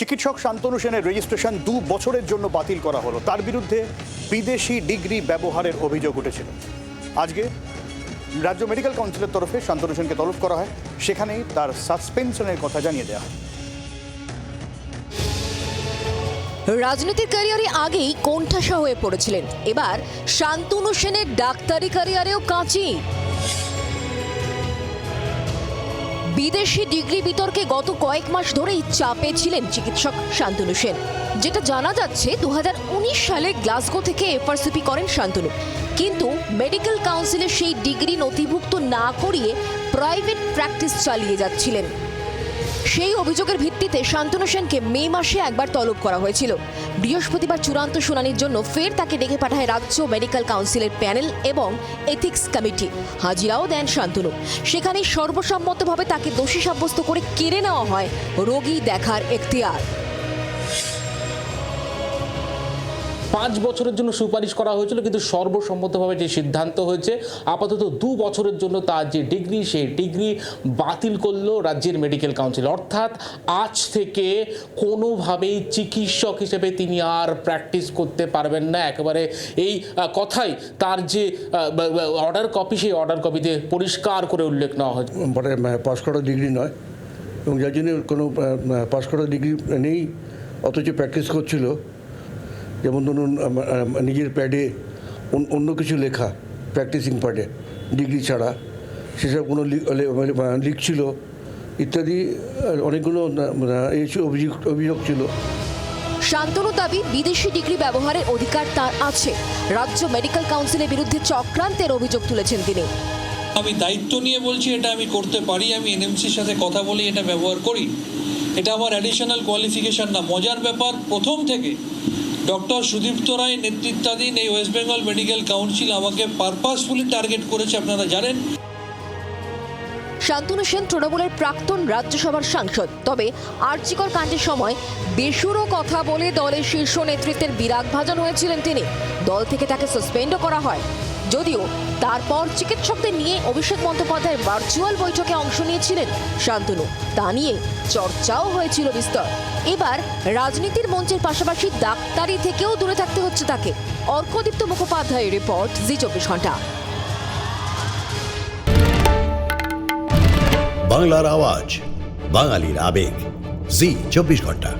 চিকিৎসক শান্তনু সেনের রেজিস্ট্রেশন দু বছরের জন্য বাতিল করা হলো। তার বিরুদ্ধে বিদেশি ডিগ্রি ব্যবহারের অভিযোগ উঠেছিল। আজকে রাজ্য মেডিকেল কাউন্সিলের তরফে শান্তনু সেনকে তলব করা হয়। সেখানেই তার সাসপেনশনের কথা জানিয়ে দেওয়া হয়। রাজনীতির ক্যারিয়ারে আগেই কোণঠাসা হয়ে পড়েছিলেন। এবার শান্তনু সেনের ডাক্তারি ক্যারিয়ারেও কাঁচি। বিদেশি ডিগ্রি বিতর্কে গত কয়েক মাস ধরেই চাপে ছিলেন চিকিৎসক শান্তনু সেন। যেটা জানা যাচ্ছে দু হাজার উনিশ সালে গ্লাসগো থেকে এফআরসিপি করেন শান্তনু। কিন্তু মেডিকেল কাউন্সিলে সেই ডিগ্রি নথিভুক্ত না করিয়ে প্রাইভেট প্র্যাকটিস চালিয়ে যাচ্ছিলেন। সেই অভিযোগের ভিত্তিতে শান্তনু সেনকে মে মাসে একবার তলব করা হয়েছিল। বৃহস্পতিবার চূড়ান্ত শুনানির জন্য ফের তাকে ডেকে পাঠায় রাজ্য মেডিকেল কাউন্সিলের প্যানেল এবং এথিক্স কমিটি। হাজিরাও দেন শান্তনু। সেখানে সর্বসম্মতভাবে তাকে দোষী সাব্যস্ত করে কেড়ে নেওয়া হয়। রোগী দেখার এখতিয়ার। পাঁচ বছরের জন্য সুপারিশ করা হয়েছিল, কিন্তু সর্বসম্মতভাবে যে সিদ্ধান্ত হয়েছে, আপাতত দু বছরের জন্য তার যে ডিগ্রি, সেই ডিগ্রি বাতিল করল রাজ্যের মেডিকেল কাউন্সিল। অর্থাৎ আজ থেকে কোনোভাবেই চিকিৎসক হিসেবে তিনি আর প্র্যাকটিস করতে পারবেন না। একেবারে এই কথাই তার যে অর্ডার কপি, সেই অর্ডার কপিতে পরিষ্কার করে উল্লেখ নেওয়া হয়েছে। পাস করা ডিগ্রি নয়। এবং যার জন্য কোনো পাস করা ডিগ্রি নেই, অথচ প্র্যাকটিস করছিল যেমন ধরুন নিজের প্যাডে অন- অন্য কিছু লেখা প্র্যাকটিসিং প্যাডে ডিগ্রি ছাড়া সেসব কোনো লি- লে- মানে, আহ, লিখছিল ইত্যাদি অনেকগুলো ছিল অভিযোগ অভিযোগ ছিল। শান্তনু দাবি বিদেশি ডিগ্রি ব্যবহারের অধিকার তার আছে। রাজ্য মেডিকেল কাউন্সিলের বিরুদ্ধে চক্রান্তের অভিযোগ তুলেছেন তিনি। আমি দায়িত্ব নিয়ে বলছি এটা আমি করতে পারি আমি এনএমসির সাথে কথা বলি এটা ব্যবহার করি। এটা আমার অ্যাডিশনাল কোয়ালিফিকেশন না মজার ব্যাপার প্রথম থেকে ডক্টর সুদীপ্ত রায় নেতৃত্বাধীন এই ওয়েস্ট বেঙ্গল মেডিকেল কাউন্সিল আমাকে পারপাসফুলি টার্গেট করেছে, আপনারা জানেন। শান্তনু সেন তৃণমূলের প্রাক্তন রাজ্যসভার সাংসদ। তবে আর্চিকর কাণ্ডের সময় বেসুরো কথা বলে দলের শীর্ষ নেতৃত্বের বিরাগ ভাজন হয়েছিলেন তিনি। দল থেকে তাকে সাসপেন্ডও করা হয়। যদিও তারপর চিকিৎসকদের নিয়ে অভিষেক বন্দ্যোপাধ্যায়ের ভার্চুয়াল বৈঠকে অংশ নিয়েছিলেন শান্তনু। তা নিয়ে চর্চাও হয়েছিল বিস্তর। এবার রাজনীতির মঞ্চের পাশাপাশি ডাক্তারি থেকেও দূরে থাকতে হচ্ছে তাকে। অর্কদীপ্ত মুখোপাধ্যায়ের রিপোর্ট, জি চব্বিশ ঘণ্টা। বাংলার আওয়াজ, বাঙালির আবেগ, জি চব্বিশ ঘণ্টা।